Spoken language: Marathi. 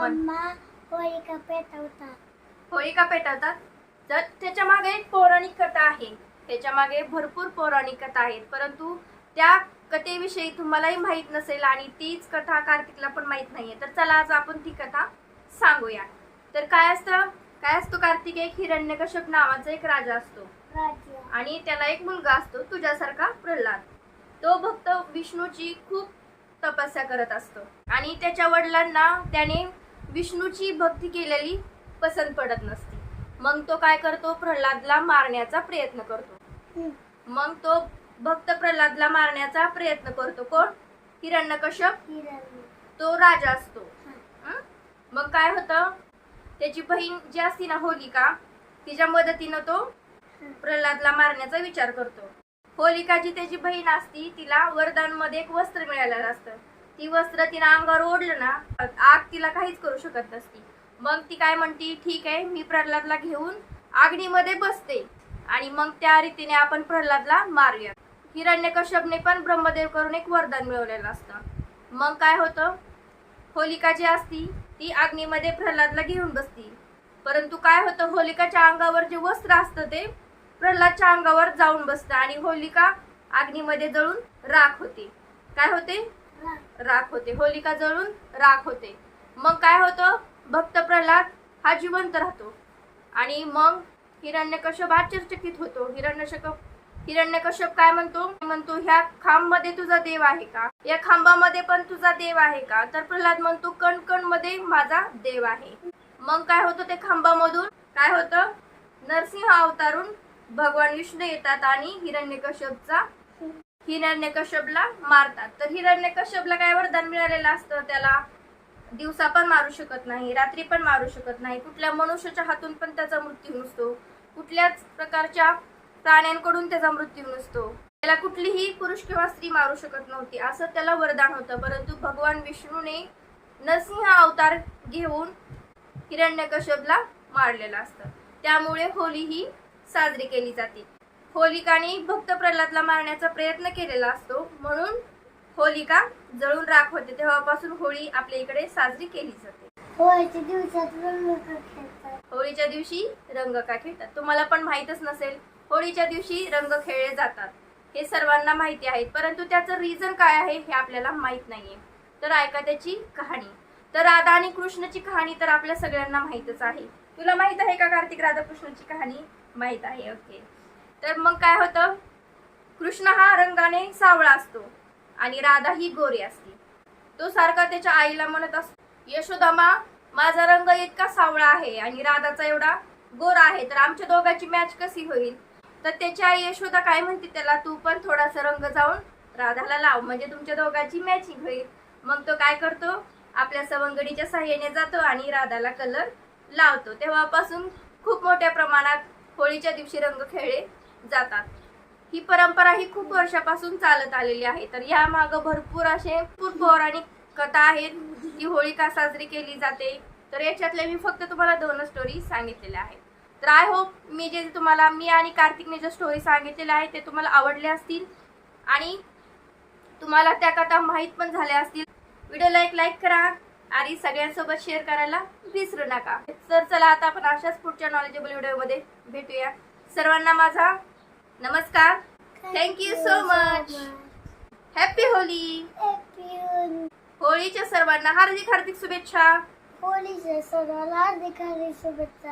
मम्मा होळी पेटवतात? पेटवतात? तर त्याच्यामागे एक पौराणिक कथा आहे. त्याच्यामागे भरपूर पौराणिक कथा आहेत. परंतु त्या कथेविषयी तुम्हालाही माहीत नसेल आणि तीच कथा कार्तिकला पण माहीत नाहीये. तर चला आज आपण ती कथा सांगूया. तर काय असतं? काय असतो कार्तिक? एक हिरण्यकश्यप नावाचा एक राजा असतो. राज्य आणि त्याला एक मुलगा असतो तुझ्यासारखा प्रल्हाद. तो भक्त विष्णूची खूप तपस्या करत असतो. आणि त्याच्या वडिलांना त्याने विष्णूची भक्ती केलेली पसंत पडत नसते. मग तो काय करतो? प्रल्हादला मारण्याचा प्रयत्न करतो. मग तो भक्त प्रल्हादला मारण्याचा प्रयत्न करतो. कोण? हिरण्यकश्यप. कश्यप तो राजा असतो. मग काय होतं? त्याची बहीण जी असती ना होलिका तिच्या मदतीनं तो प्रल्हादला मारण्याचा विचार करतो. होलिका जी त्याची बहीण असती तिला वरदानमध्ये एक वस्त्र मिळालेलं असतं. ती वस्त्र तिनं अंगावर ओढलं ना आग तिला काहीच करू शकत नसती. मग ती काय म्हणती ठीक आहे मी प्रल्हादला घेऊन आगणीमध्ये बसते आणि मग त्या रीतीने आपण प्रल्हादला मारूया हिरण्यकश्यपने पण ब्रह्मदेव करून एक वरदान मिळवलेलं असतं. मग काय होतं? होलिका जी असती ती अग्नीमध्ये प्रल्हादला घेऊन बसती. परंतु काय होतं? होलिकाच्या अंगावर जे वस्त्र असतं ते प्रल्हादच्या अंगावर जाऊन बसतं आणि होलिका अग्नीमध्ये जळून राख होते. काय होते? राख होते. होलिका जळून राख होते. मग काय होतं? भक्त प्रल्हाद हा जिवंत राहतो. आणि मग हिरण्यकश्यप आश्चर्यचकित होतो. हिरण्यकश्यप हिरण्यकश्यप काय म्हणतो? म्हणतो ह्या खांबमध्ये तुझा देव आहे का? या खांबामध्ये पण तुझा देव आहे का? तर प्रल्हाद म्हणतो कण कणमध्ये माझा देव आहे. मग काय होतं ते खांबामधून? काय होतं? नरसिंह अवतारून भगवान विष्णू येतात आणि हिरण्यकश्यपचा हिरण्यकश्यपला मारतात. तर हिरण्यकश्यपला काय वरदान मिळालेलं असतं? त्याला दिवसा पण मारू शकत नाही रात्री पण मारू शकत नाही. कुठल्या मनुष्याच्या हातून पण त्याचा मृत्यू नसतो. कुठल्याच प्रकारच्या प्राण्यांकडून त्याचा मृत्यू नसतो. त्याला कुठलीही पुरुष किंवा स्त्री मारू शकत नव्हती. असं त्याला वरदान होतं. परंतु भगवान विष्णूने नरसिंह अवतार घेऊन हिरण्यकश्यपला मारलेलं असतं. त्यामुळे होली ही साजरी केली जाते. होलिकाने भक्त प्रल्हादला मारण्याचा प्रयत्न केलेला असतो. म्हणून होलिका जळून राख होते. तेव्हापासून होळी आपल्या इकडे साजरी केली जाते. होळीच्या दिवसात खेळतात? होळीच्या दिवशी रंग का खेळतात? तुम्हाला पण माहीतच नसेल होळीच्या दिवशी रंग खेळले जातात. हे सर्वांना माहिती आहे परंतु त्याचं रिझन काय आहे हे आपल्याला माहीत नाहीये. तर ऐका त्याची कहाणी. तर राधा आणि कृष्णाची कहाणी तर आपल्या सगळ्यांना माहीतच आहे. तुला माहीत आहे का कार्तिक राधाकृष्णाची कहाणी? माहीत आहे ओके. तर मग काय होतं? कृष्ण हा रंगाने सावळा असतो आणि राधा ही गोरी असते. तो सारखा त्याच्या आईला म्हणत असतो यशोदामा माझा रंग इतका सावळा आहे आणि राधाचा एवढा गोरा आहे तर आमच्या दोघांची मॅच कशी होईल? तर त्याची आई यशोदा काय म्हणते त्याला तू पण थोडासा रंग जाऊन राधाला लाव म्हणजे तुमच्या दोघांची मॅचिंग होईल. मग तो काय करतो? आपल्या सवंगडीच्या साह्याने जातो आणि राधाला कलर लावतो. तेव्हापासून खूप मोठ्या प्रमाणात होळीच्या दिवशी रंग खेळले जातात. ही परंपरा ही खूप वर्षापासून चालत आलेली आहे. तर या मागं भरपूर असे भरपूर पौराणिक कथा आहेत. की होळी का साजरी केली जाते. तर याच्यातले मी फक्त तुम्हाला दोन स्टोरी सांगितलेल्या आहेत. तर आय होप मी जे तुम्हाला मी आणि कार्तिकने जे स्टोरी सांगितलेल्या आहेत ते तुम्हाला आवडले असतील. आणि तुम्हाला त्या कथा माहीत पण झाल्या असतील. व्हिडिओला एक लाईक करा आणि सगळ्यांसोबत शेअर करायला विसरू नका. तर चला आता आपण अशाच पुढच्या नॉलेजेबल व्हिडिओमध्ये भेटूया. सर्वांना माझा नमस्कार. Thank you so much happy Holi होळीच्या सर्वांना हार्दिक हार्दिक शुभेच्छा. होळीच्या सर्वांना हार्दिक हार्दिक शुभेच्छा.